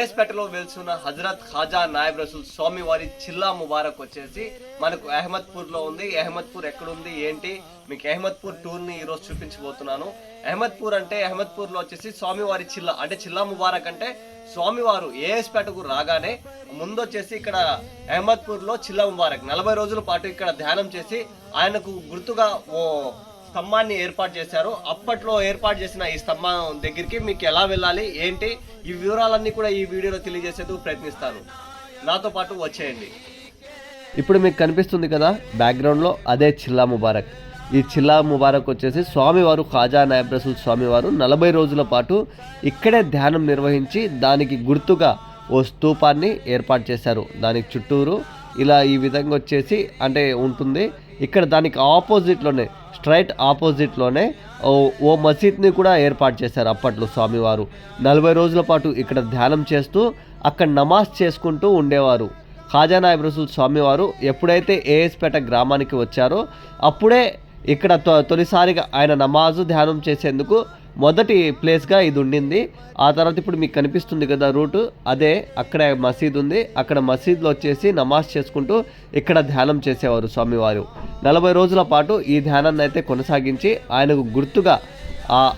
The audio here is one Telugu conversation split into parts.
బేస్పేటలో వెళ్తున్న హజరత్ ఖాజా నాయబ్ రసూల్ స్వామి వారి చిల్లా ముబారక్ వచ్చేసి మనకు అహ్మద్పూర్లో ఉంది. అహ్మద్పూర్ ఎక్కడుంది? ఏంటి? మీకు అహ్మద్పూర్ టూర్ని ఈరోజు చూపించబోతున్నాను. అహ్మద్పూర్ అంటే అహ్మద్పూర్లో వచ్చేసి స్వామివారి చిల్లా అంటే చిల్లా ముబారక్ అంటే స్వామివారు ఏఎస్పేటకు రాగానే ముందు వచ్చేసి ఇక్కడ అహ్మద్పూర్లో చిల్లా ముబారక్. నలభై రోజుల పాటు ఇక్కడ ధ్యానం చేసి ఆయనకు గుర్తుగా ఓ స్తంభాన్ని ఏర్పాటు చేశారు. అప్పట్లో ఏర్పాటు చేసిన ఈ స్తంభం దగ్గరికి మీకు ఎలా వెళ్ళాలి ఏంటి? ఈ వివరాలన్నీ కూడా ఈ వీడియోలో తెలియజేసేందుకు ప్రయత్నిస్తాను. నాతో పాటు వచ్చేయండి. ఇప్పుడు మీకు కనిపిస్తుంది కదా బ్యాక్గ్రౌండ్లో అదే చిల్లా ముబారక్. ఈ చిల్లా ముబారక్ వచ్చేసి స్వామివారు ఖాజా నాయబ్ రసూల్ స్వామివారు నలభై రోజుల పాటు ఇక్కడే ధ్యానం నిర్వహించి దానికి గుర్తుగా ఓ స్తూపాన్ని ఏర్పాటు చేశారు. దానికి చుట్టూరు ఇలా ఈ విధంగా వచ్చేసి అంటే ఉంటుంది. ఇక్కడ దానికి ఆపోజిట్లోనే స్ట్రైట్ ఆపోజిట్లోనే ఓ మసీద్ని కూడా ఏర్పాటు చేశారు అప్పట్లో స్వామివారు. నలభై రోజుల పాటు ఇక్కడ ధ్యానం చేస్తూ అక్కడ నమాజ్ చేసుకుంటూ ఉండేవారు. ఖాజా నాయబ్ రసూల్ స్వామివారు ఎప్పుడైతే ఏఎస్పేట గ్రామానికి వచ్చారో అప్పుడే ఇక్కడ తొ తొలిసారిగా ఆయన నమాజు ధ్యానం చేసేందుకు మొదటి ప్లేస్గా ఇది ఉండింది. ఆ తర్వాత ఇప్పుడు మీకు కనిపిస్తుంది కదా రూటు. అదే అక్కడ మసీద్ ఉంది. అక్కడ మసీద్లో వచ్చేసి నమాజ్ చేసుకుంటూ ఇక్కడ ధ్యానం చేసేవారు స్వామివారు. నలభై రోజుల పాటు ఈ ధ్యానాన్ని అయితే కొనసాగించి ఆయనకు గుర్తుగా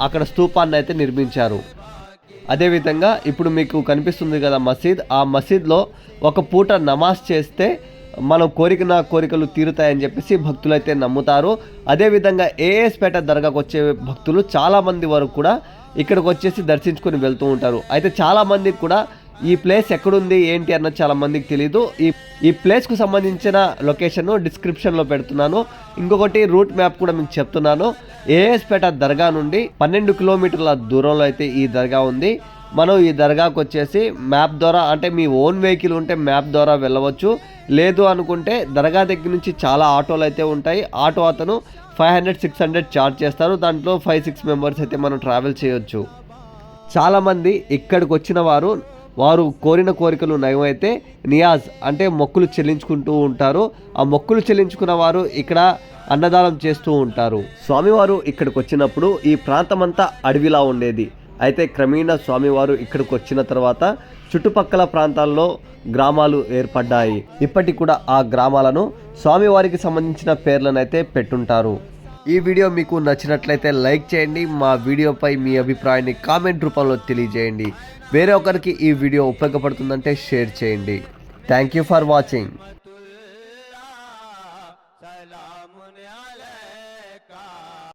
అక్కడ స్తూపాన్ని అయితే నిర్మించారు. అదేవిధంగా ఇప్పుడు మీకు కనిపిస్తుంది కదా మసీద్. ఆ మసీద్లో ఒక పూట నమాజ్ చేస్తే మనం కోరికన కోరికలు తీరుతాయని చెప్పేసి భక్తులు అయితే నమ్ముతారు అదేవిధంగా ఏఎస్పేట దర్గాకు వచ్చే భక్తులు చాలామంది వరకు కూడా ఇక్కడికి వచ్చేసి దర్శించుకొని వెళ్తూ ఉంటారు. అయితే చాలామందికి కూడా ఈ ప్లేస్ ఎక్కడుంది ఏంటి అన్నది చాలా మందికి తెలియదు ఈ ఈ ప్లేస్కు సంబంధించిన లొకేషన్ డిస్క్రిప్షన్లో పెడుతున్నాను. ఇంకొకటి రూట్ మ్యాప్ కూడా మీకు చెప్తున్నాను. ఏఎస్పేట దర్గా నుండి పన్నెండు కిలోమీటర్ల దూరంలో అయితే ఈ దర్గా ఉంది. మనం ఈ దర్గాకు వచ్చేసి మ్యాప్ ద్వారా అంటే మీ ఓన్ వెహికల్ ఉంటే మ్యాప్ ద్వారా వెళ్ళవచ్చు. లేదు అనుకుంటే దర్గా దగ్గర నుంచి చాలా ఆటోలు అయితే ఉంటాయి. ఆటో అతను five hundred six hundred charge చేస్తారు. దాంట్లో ఫైవ్ సిక్స్ మెంబర్స్ అయితే మనం ట్రావెల్ చేయొచ్చు. చాలామంది ఇక్కడికి వచ్చిన వారు వారు కోరిన కోరికలు నయమైతే నియాజ్ అంటే మొక్కులు చెల్లించుకుంటూ ఉంటారు. ఆ మొక్కులు చెల్లించుకున్న వారు ఇక్కడ అన్నదానం చేస్తూ ఉంటారు. స్వామివారు ఇక్కడికి వచ్చినప్పుడు ఈ ప్రాంతమంతా అడవిలా ఉండేది. అయితే క్రమేణా స్వామివారు ఇక్కడికి వచ్చిన తర్వాత చుట్టుపక్కల ప్రాంతాల్లో గ్రామాలు ఏర్పడ్డాయి. ఇప్పటికి కూడా ఆ గ్రామాలను స్వామివారికి సంబంధించిన పేర్లను అయితే పెట్టుంటారు. ఈ వీడియో మీకు నచ్చినట్లయితే లైక్ చేయండి మా వీడియోపై మీ అభిప్రాయాన్ని కామెంట్ రూపంలో తెలియజేయండి. వేరే ఒకరికి ఈ వీడియో ఉపయోగపడుతుందంటే షేర్ చేయండి. Thank you for watching.